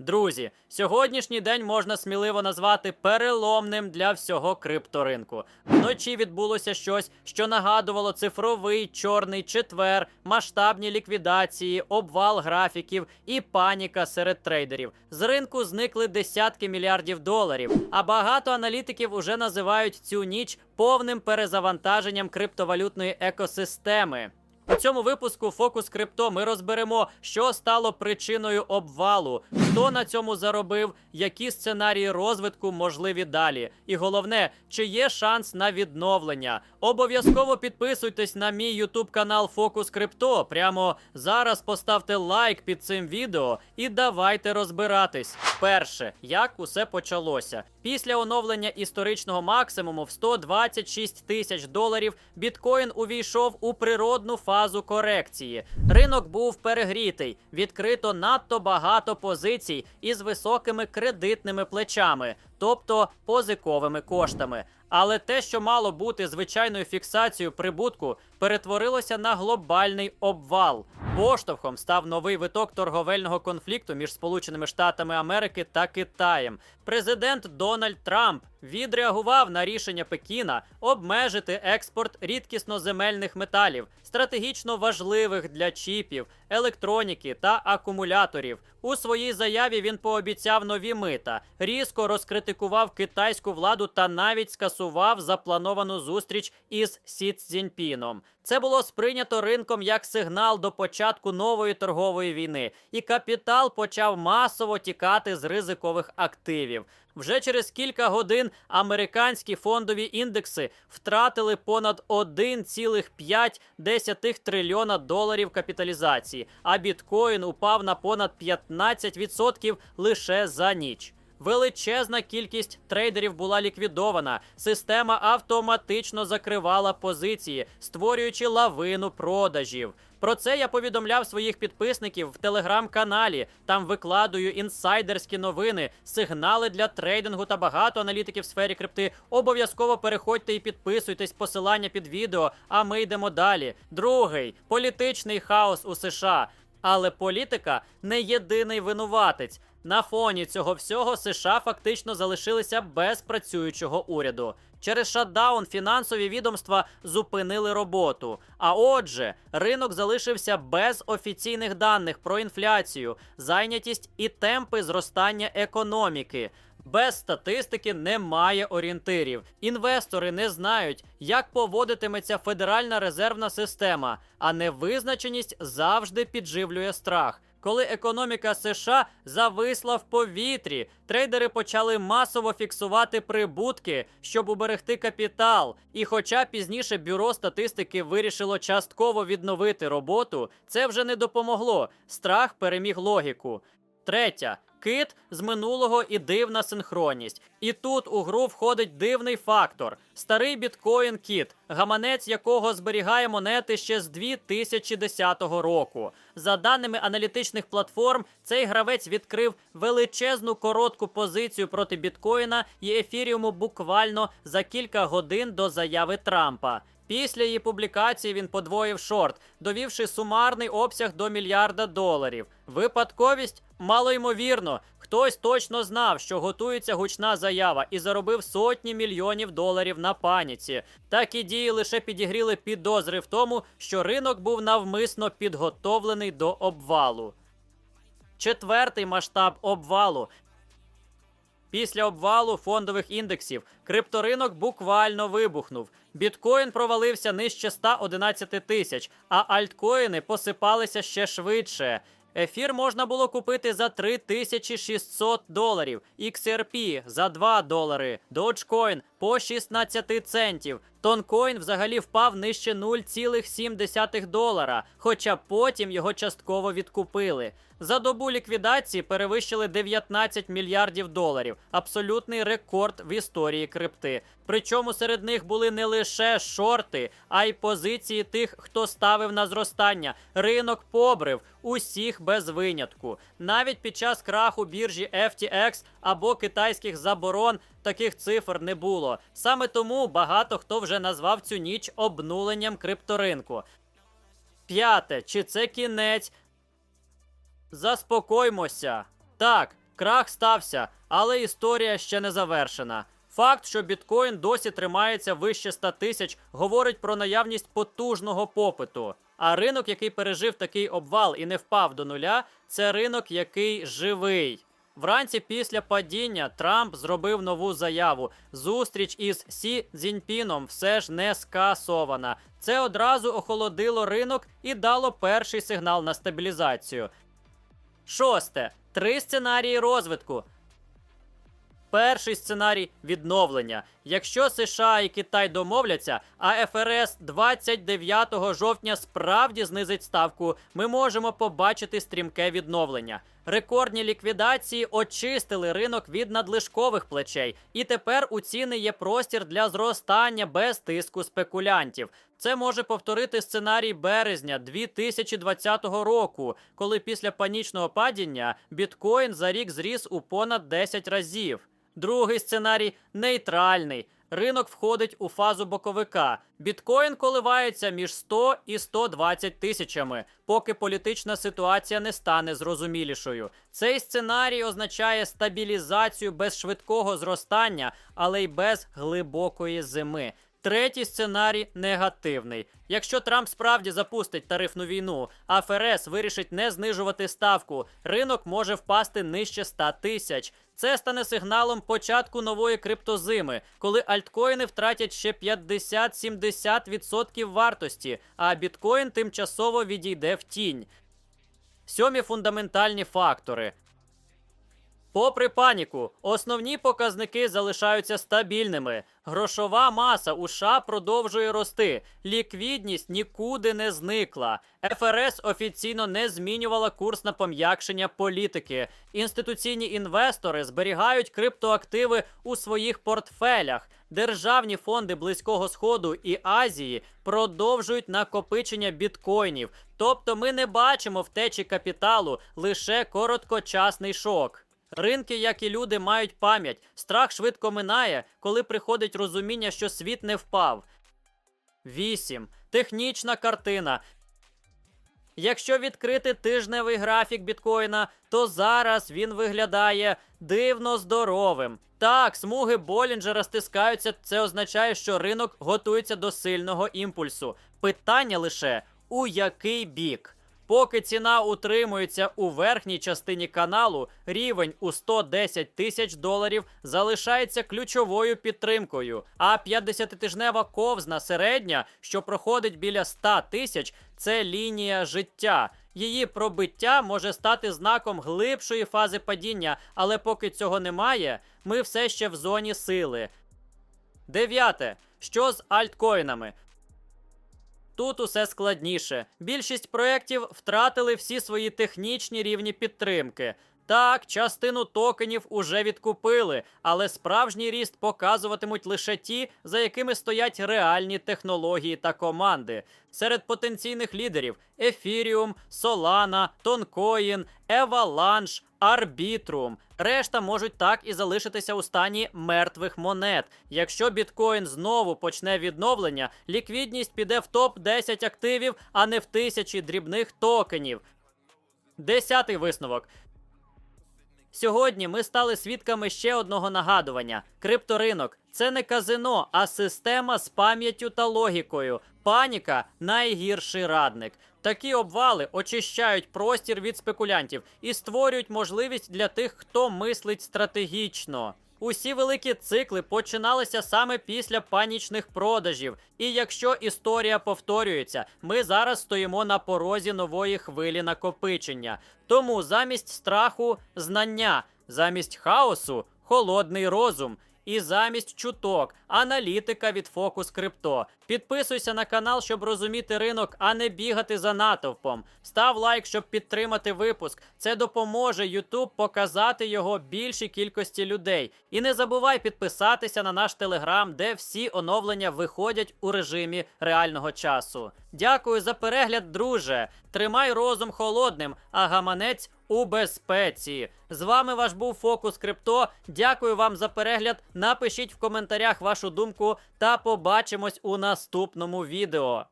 Друзі, сьогоднішній день можна сміливо назвати переломним для всього крипторинку. Вночі відбулося щось, що нагадувало цифровий чорний четвер, масштабні ліквідації, обвал графіків і паніка серед трейдерів. З ринку зникли десятки мільярдів доларів. А багато аналітиків уже називають цю ніч повним перезавантаженням криптовалютної екосистеми. У цьому випуску Фокус Крипто ми розберемо, що стало причиною обвалу, хто на цьому заробив, які сценарії розвитку можливі далі. І головне, чи є шанс на відновлення. Обов'язково підписуйтесь на мій YouTube канал Фокус Крипто. Прямо зараз поставте лайк під цим відео і давайте розбиратись. Перше, як усе почалося. Після оновлення історичного максимуму в 126 тисяч доларів біткоін увійшов у природну фазу корекції. Ринок був перегрітий, відкрито надто багато позицій із високими кредитними плечами, тобто позиковими коштами. Але те, що мало бути звичайною фіксацією прибутку, перетворилося на глобальний обвал. Поштовхом став новий виток торговельного конфлікту між Сполученими Штатами Америки та Китаєм. Президент Дональд Трамп відреагував на рішення Пекіна обмежити експорт рідкісноземельних металів, стратегічно важливих для чіпів, електроніки та акумуляторів. У своїй заяві він пообіцяв нові мита, різко розкритикував китайську владу та навіть скасував заплановану зустріч із Сі Цзіньпіном. Це було сприйнято ринком як сигнал до початку нової торгової війни, і капітал почав масово тікати з ризикових активів. Вже через кілька годин американські фондові індекси втратили понад 1,5 трильйона доларів капіталізації, а біткоін упав на понад 15% лише за ніч. Величезна кількість трейдерів була ліквідована. Система автоматично закривала позиції, створюючи лавину продажів. Про це я повідомляв своїх підписників в телеграм-каналі. Там викладую інсайдерські новини, сигнали для трейдингу та багато аналітиків в сфері крипти. Обов'язково переходьте і підписуйтесь. Посилання під відео. А ми йдемо далі. Другий політичний хаос у США. Але політика не єдиний винуватець. На фоні цього всього США фактично залишилися без працюючого уряду. Через шатдаун фінансові відомства зупинили роботу. А отже, ринок залишився без офіційних даних про інфляцію, зайнятість і темпи зростання економіки. Без статистики немає орієнтирів. Інвестори не знають, як поводитиметься Федеральна резервна система, а невизначеність завжди підживлює страх. Коли економіка США зависла в повітрі, трейдери почали масово фіксувати прибутки, щоб уберегти капітал. І хоча пізніше бюро статистики вирішило частково відновити роботу, це вже не допомогло. Страх переміг логіку. Третя. Кит з минулого і дивна синхронність. І тут у гру входить дивний фактор: старий біткоін кіт, гаманець якого зберігає монети ще з 2010 року. За даними аналітичних платформ, цей гравець відкрив величезну коротку позицію проти біткоїна і ефіріуму буквально за кілька годин до заяви Трампа. Після її публікації він подвоїв шорт, довівши сумарний обсяг до мільярда доларів. Випадковість малоймовірно. Хтось точно знав, що готується гучна заява, і заробив сотні мільйонів доларів на паніці. Такі дії лише підігріли підозри в тому, що ринок був навмисно підготовлений до обвалу. Четвертий масштаб обвалу Після обвалу фондових індексів крипторинок буквально вибухнув. Біткоін провалився нижче 111 тисяч, а альткоїни посипалися ще швидше. Ефір можна було купити за 3600 доларів, XRP за 2 долари, Dogecoin по 16 центів. Тонкоін взагалі впав нижче 0,7 долара, хоча потім його частково відкупили. За добу ліквідації перевищили 19 мільярдів доларів, абсолютний рекорд в історії крипти. Причому серед них були не лише шорти, а й позиції тих, хто ставив на зростання. Ринок побрив усіх без винятку. Навіть під час краху біржі FTX або китайських заборон таких цифр не було. Саме тому багато хто вже назвав цю ніч обнуленням крипторинку. П'яте, чи це кінець? Заспокоймося. Так, Крах стався, але історія ще не завершена. Факт, що біткоін досі тримається вище 100 тисяч, говорить про наявність потужного попиту. А ринок, який пережив такий обвал і не впав до нуля, це ринок, який живий. Вранці після падіння Трамп зробив нову заяву. Зустріч із Сі Цзіньпіном все ж не скасована. Це одразу охолодило ринок і дало перший сигнал на стабілізацію. Шосте. Три сценарії розвитку. Перший сценарій відновлення. Якщо США і Китай домовляться, а ФРС 29 жовтня справді знизить ставку, ми можемо побачити стрімке відновлення. Рекордні ліквідації очистили ринок від надлишкових плечей, і тепер у ціни є простір для зростання без тиску спекулянтів. Це може повторити сценарій березня 2020 року, коли після панічного падіння біткоін за рік зріс у понад 10 разів. Другий сценарій нейтральний. Ринок входить у фазу боковика. Біткоін коливається між 100 і 120 тисячами, поки політична ситуація не стане зрозумілішою. Цей сценарій означає стабілізацію без швидкого зростання, але й без глибокої зими. Третій сценарій негативний. Якщо Трамп справді запустить тарифну війну, а ФРС вирішить не знижувати ставку, ринок може впасти нижче 100 тисяч. Це стане сигналом початку нової криптозими, коли альткоїни втратять ще 50-70% вартості, а біткоін тимчасово відійде в тінь. Сьомі фундаментальні фактори. Попри паніку, основні показники залишаються стабільними. Грошова маса у США продовжує рости. Ліквідність нікуди не зникла. ФРС офіційно не змінювала курс на пом'якшення політики. Інституційні інвестори зберігають криптоактиви у своїх портфелях. Державні фонди Близького Сходу і Азії продовжують накопичення біткоїнів. Тобто ми не бачимо втечі капіталу, лише короткочасний шок. Ринки, як і люди, мають пам'ять. Страх швидко минає, коли приходить розуміння, що світ не впав. 8. Технічна картина. Якщо відкрити тижневий графік біткоїна, то зараз він виглядає дивно здоровим. Так, смуги Болінджера стискаються. Це означає, що ринок готується до сильного імпульсу. Питання лише у який бік. Поки ціна утримується у верхній частині каналу, рівень у 110 тисяч доларів залишається ключовою підтримкою. А 50-тижнева ковзна середня, що проходить біля 100 тисяч, це лінія життя. Її пробиття може стати знаком глибшої фази падіння, але поки цього немає, ми все ще в зоні сили. Дев'яте. Що з альткоїнами? Тут усе складніше. Більшість проєктів втратили всі свої технічні рівні підтримки. Так, частину токенів уже відкупили, але справжній ріст показуватимуть лише ті, за якими стоять реальні технології та команди. Серед потенційних лідерів Ethereum, Solana, Toncoin, Avalanche, Arbitrum. Решта можуть так і залишитися у стані мертвих монет. Якщо біткоін знову почне відновлення, ліквідність піде в топ 10 активів, а не в тисячі дрібних токенів. Десятий висновок. Сьогодні ми стали свідками ще одного нагадування: крипторинок це не казино, а система з пам'яттю та логікою. Паніка найгірший радник. Такі обвали очищають простір від спекулянтів і створюють можливість для тих, хто мислить стратегічно. Усі великі цикли починалися саме після панічних продажів. І якщо історія повторюється, ми зараз стоїмо на порозі нової хвилі накопичення. Тому замість страху знання, замість хаосу холодний розум. І замість чуток, аналітика від Фокус Крипто. Підписуйся на канал, щоб розуміти ринок, а не бігати за натовпом. Став лайк, щоб підтримати випуск. Це допоможе YouTube показати його більшій кількості людей. І не забувай підписатися на наш телеграм, де всі оновлення виходять у режимі реального часу. Дякую за перегляд, друже. Тримай розум холодним, а гаманець у безпеці. З вами ваш був Фокус Крипто. Дякую вам за перегляд. Напишіть в коментарях вашу думку та побачимось у наступному відео.